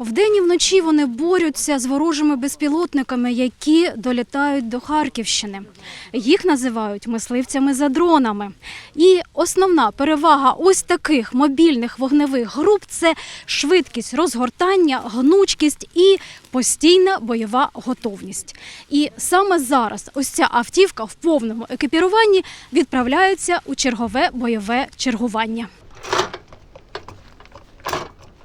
Вдень і вночі вони борються з ворожими безпілотниками, які долітають до Харківщини. Їх називають мисливцями за дронами. І основна перевага ось таких мобільних вогневих груп це швидкість розгортання, гнучкість і постійна бойова готовність. І саме зараз ось ця автівка в повному екіпіруванні відправляється у чергове бойове чергування.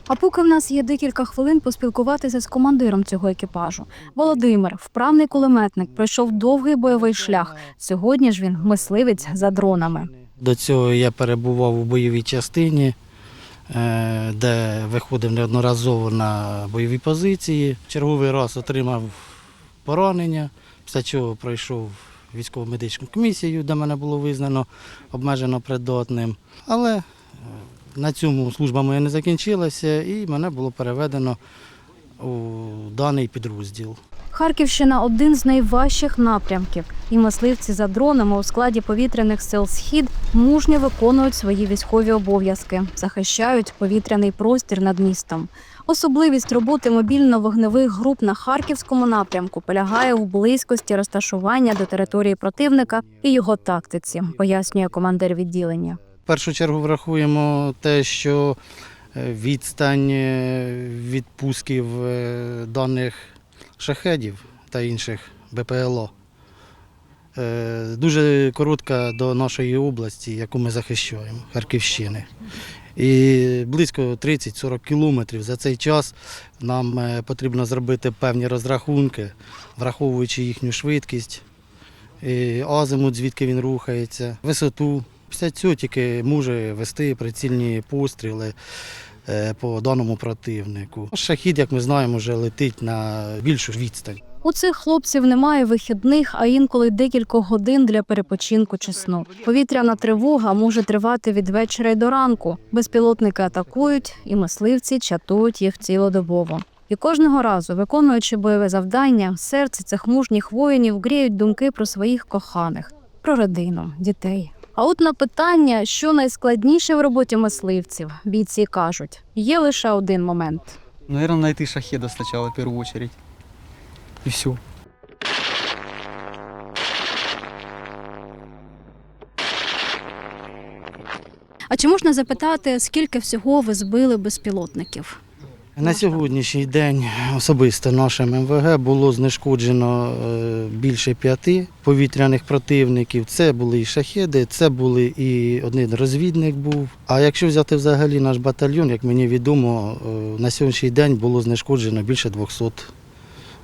А поки в нас є декілька хвилин поспілкуватися з командиром цього екіпажу. Володимир, вправний кулеметник, пройшов довгий бойовий шлях. Сьогодні ж він мисливець за дронами. До цього я перебував у бойовій частині, е, де виходив неодноразово на бойові позиції. Черговий раз отримав поранення, після чого пройшов військово-медичну комісію, де мене було визнано обмежено придатним. Але на цьому служба моя не закінчилася і мене було переведено у даний підрозділ. Харківщина один з найважчих напрямків, і мисливці за дронами у складі повітряних сил Схід мужньо виконують свої військові обов'язки, захищають повітряний простір над містом. Особливість роботи мобільно-вогневих груп на харківському напрямку полягає у близькості розташування до території противника і його тактиці, пояснює командир відділення. В першу чергу врахуємо те, що е, відстань е, від пусків е, даних шахедів та інших БПЛО дуже коротка до нашої області, яку ми захищаємо, Харківщини. І близько 30-40 кілометрів за цей час нам потрібно зробити певні розрахунки, враховуючи їхню швидкість, азимут, звідки він рухається, висоту. Після цього тільки може вести прицільні постріли е, по даному противнику. Шахід, як ми знаємо, вже летить на більшу відстань. У цих хлопців немає вихідних, а інколи декілька годин для перепочинку чи сну. Повітряна тривога може тривати від вечора й до ранку. Безпілотники атакують, і мисливці чатують їх цілодобово. І кожного разу, виконуючи бойове завдання, серце цих мужніх воїнів гріють думки про своїх коханих, про родину, дітей. А от на питання, що найскладніше в роботі мисливців, бійці кажуть, є лише один момент. Наверное, найти шахеда сначала, в первую очередь. И все. А чи можна запитати, скільки всього ви збили безпілотників? На сьогоднішній день особисто нашим МВГ було знешкоджено е, більше п'яти повітряних противників. Це були і шахеди, це були і один розвідник був. А якщо взяти взагалі наш батальйон, як мені відомо, е, на сьогоднішній день було знешкоджено більше 200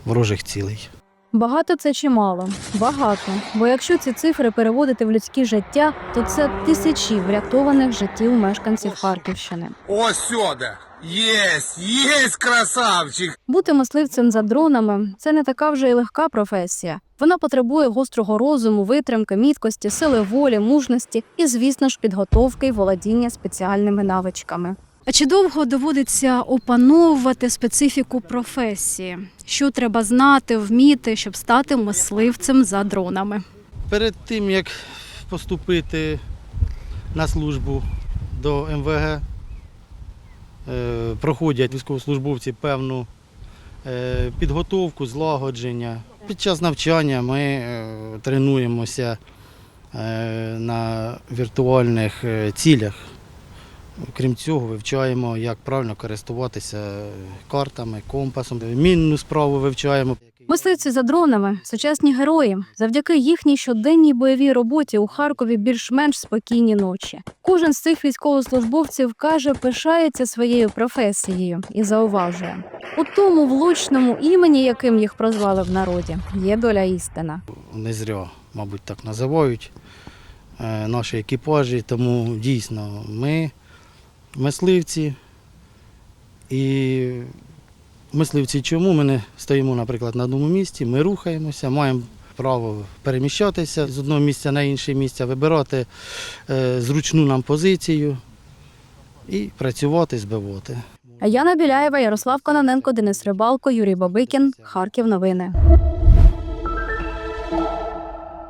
ворожих цілей. Багато це чи мало? Багато. Бо якщо ці цифри переводити в людське життя, то це тисячі врятованих життів мешканців Харківщини. О, сюда! Есть, есть, красавчик! Бути мисливцем за дронами це не така вже й легка професія. Вона потребує гострого розуму, витримки, міткості, сили волі, мужності і, звісно ж, підготовки й володіння спеціальними навичками. А чи довго доводиться опановувати специфіку професії? Що треба знати, вміти, щоб стати мисливцем за дронами? Перед тим як поступити на службу до МВГ, проходять військовослужбовці певну е, підготовку, злагодження. Під час навчання ми е, тренуємося е, на віртуальних е, цілях. Крім цього, вивчаємо, як правильно користуватися картами, компасом. Мінну справу вивчаємо. Мисливці за дронами сучасні герої. Завдяки їхній щоденній бойовій роботі у Харкові більш-менш спокійні ночі. Кожен з цих військовослужбовців каже, пишається своєю професією і зауважує у тому влучному імені, яким їх прозвали в народі, є доля істина. не зря, мабуть, так називають е, наші екіпажі. Тому дійсно ми мисливці. І мисливці чому? Ми не стоїмо, наприклад, на одному місці, ми рухаємося, маємо право переміщатися з одного місця на інше місце, вибирати е, зручну нам позицію і працювати, збивати. Яна Біляєва, Ярослав Кононенко, Денис Рибалко, Юрій Бабикін. Харків. Новини.